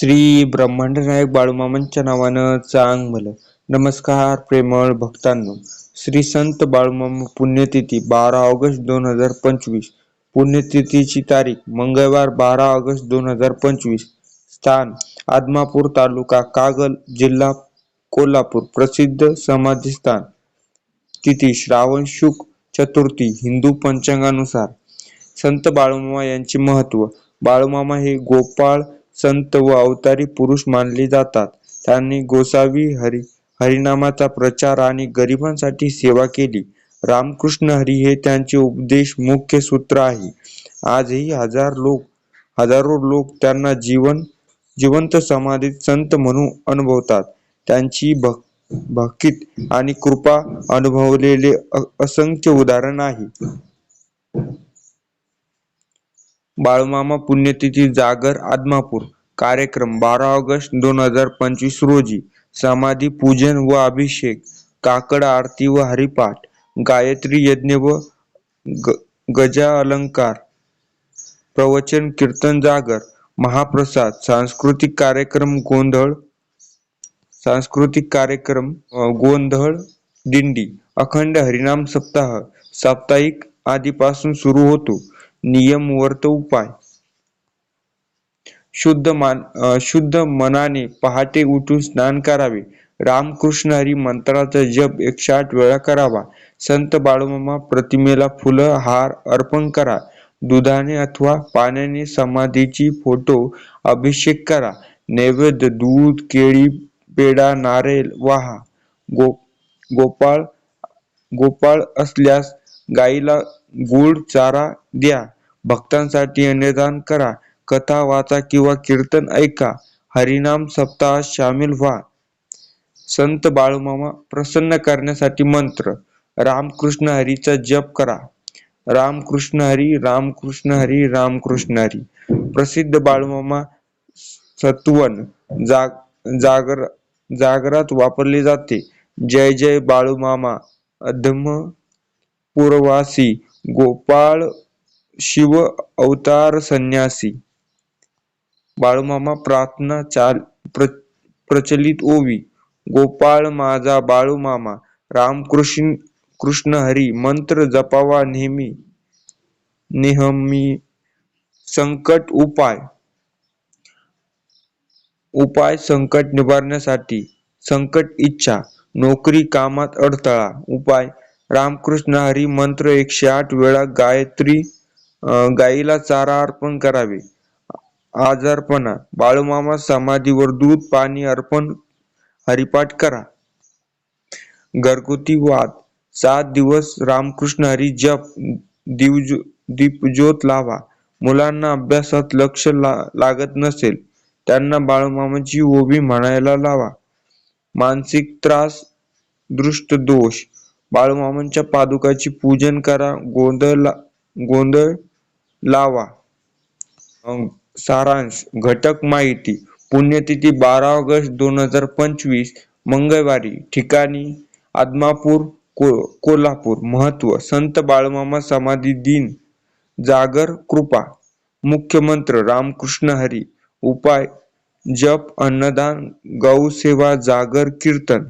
श्री ब्रह्मांडनायक बाळूमामांच्या नावानं चांग भलं नमस्कार प्रेमळ भक्तांनो. श्री संत बाळूमामा पुण्यतिथी बारा ऑगस्ट दोन हजार पंचवीस. पुण्यतिथीची तारीख मंगळवार बारा ऑगस्ट दोन हजार पंचवीस. स्थान आदमापूर तालुका कागल जिल्हा कोल्हापूर. प्रसिद्ध समाधीस्थान. तिथी श्रावण शुक चतुर्थी हिंदू पंचांगानुसार. संत बाळूमामा यांचे महत्त्व. बाळूमामा हे गोपाळ संत व अवतारी पुरुष मानले जातात. त्यांनी गोसावी हरी हरिनामाचा प्रचार आणि गरिबांसाठी सेवा केली. रामकृष्ण हरी हे त्यांचे उपदेश मुख्य सूत्र आहे. आजही हजार लोक हजारो लोक त्यांना जीवन जिवंत समाधीत संत म्हणून अनुभवतात. त्यांची भक भक्तीत आणि कृपा अनुभवलेले असंख्य उदाहरण आहे. बाळूमामा पुण्यतिथी जागर आदमापूर. कार्यक्रम बारा ऑगस्ट दोन हजार पंचवीस रोजी. समाधी पूजन व अभिषेक काकड आरती व हरिपाठ गायत्री यज्ञ व गजा अलंकार प्रवचन कीर्तन जागर महाप्रसाद सांस्कृतिक कार्यक्रम गोंधळ सांस्कृतिक कार्यक्रम गोंधळ दिंडी अखंड हरिनाम सप्ताह साप्ताहिक आधीपासून सुरू होतो. नियम वर्त उपाय. शुद्ध मान शुद्ध मनाने पहाटे उठून स्नान करावे. रामकृष्ण हरी मंत्राचा जप एकशे आठ वेळा करावा. संत बाळूमामा प्रतिमेला फुलं हार अर्पण करा. दुधाने अथवा पाण्याने समाधीची फोटो अभिषेक करा. नैवेद्य दूध केळी पेडा नारेल वाहा. गो गोपाळ गोपाळ असल्यास गाईला गुळ चारा द्या. भक्तांसाठी अन्नदान करा. कथा वाचा किंवा कीर्तन ऐका. हरिनाम सप्ताहात सामील व्हा. संत बाळूमामा प्रसन्न करण्यासाठी मंत्र. रामकृष्ण हरीचा जप करा. रामकृष्ण हरी रामकृष्ण हरी रामकृष्ण हरी. प्रसिद्ध बाळूमामा सत्वन जाग जागर जागरात वापरले जाते. जय जय बाळूमामा. अधम पूर्वासी गोपाळ शिव अवतार संन्यासी. बाळूमामा प्रार्थना चाल प्र, प्रचलित ओवी गोपाळ माझा बाळूमामा रामकृष्ण कृष्ण हरी मंत्र जपावा नेहमी नेहमी संकट उपाय. उपाय संकट निवारण्यासाठी संकट इच्छा नोकरी कामात अडथळा उपाय रामकृष्ण हरी मंत्र एकशे आठ वेळा गायत्री गाईला चारा अर्पण करावे. आजारपणा बाळूमामा समाधीवर दूध पाणी अर्पण हरिपाठ करा. घरगुती वाद सात दिवस रामकृष्ण हरी जप दिवज दीपज्योत लावा. मुलांना अभ्यासात लक्ष ला, लागत नसेल त्यांना बाळूमामाची ओबी म्हणायला लावा. मानसिक त्रास दृष्ट दोष बाळूमामांच्या पादुकाची पूजन करा गोंधळ गोंधळ लावा. सारांश घटक माहिती पुण्यतिथी बारा ऑगस्ट दोन हजार पंचवीस मंगळवारी ठिकाणी आदमापूर को कोल्हापूर महत्त्व संत बाळमामा समाधी दिन जागर कृपा मुख्यमंत्र रामकृष्ण हरी उपाय जप अन्नदान गौसेवा जागर कीर्तन.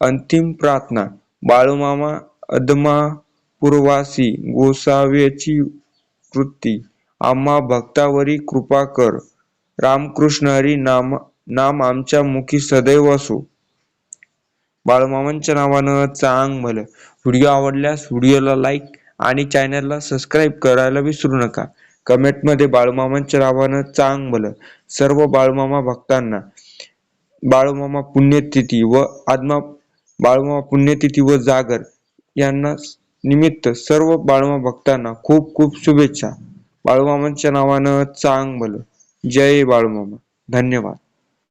अंतिम प्रार्थना. बाळूमामा अदमा पूर्वासी गोसाव्याची वृत्ती. आम्हा भक्तावरी कृपा कर. रामकृष्ण हरी नाम नाम आमच्या मुखी सदैव असो. बाळूमामांच्या नावानं चांग भलं व्हिडिओ आवडल्यास व्हिडिओला लाईक आणि चॅनलला सबस्क्राईब करायला विसरू नका. कमेंटमध्ये बाळूमामांच्या नावानं चांग भलं सर्व बाळूमामा भक्तांना बाळूमामा पुण्यतिथी व आदमा बाळूमामा पुण्यतिथी व जागर यांना निमित्त सर्व बाळूमा भक्तांना खूप खूप शुभेच्छा. बाळूमामांच्या नावानं चांग भलं जय बाळूमामा. धन्यवाद.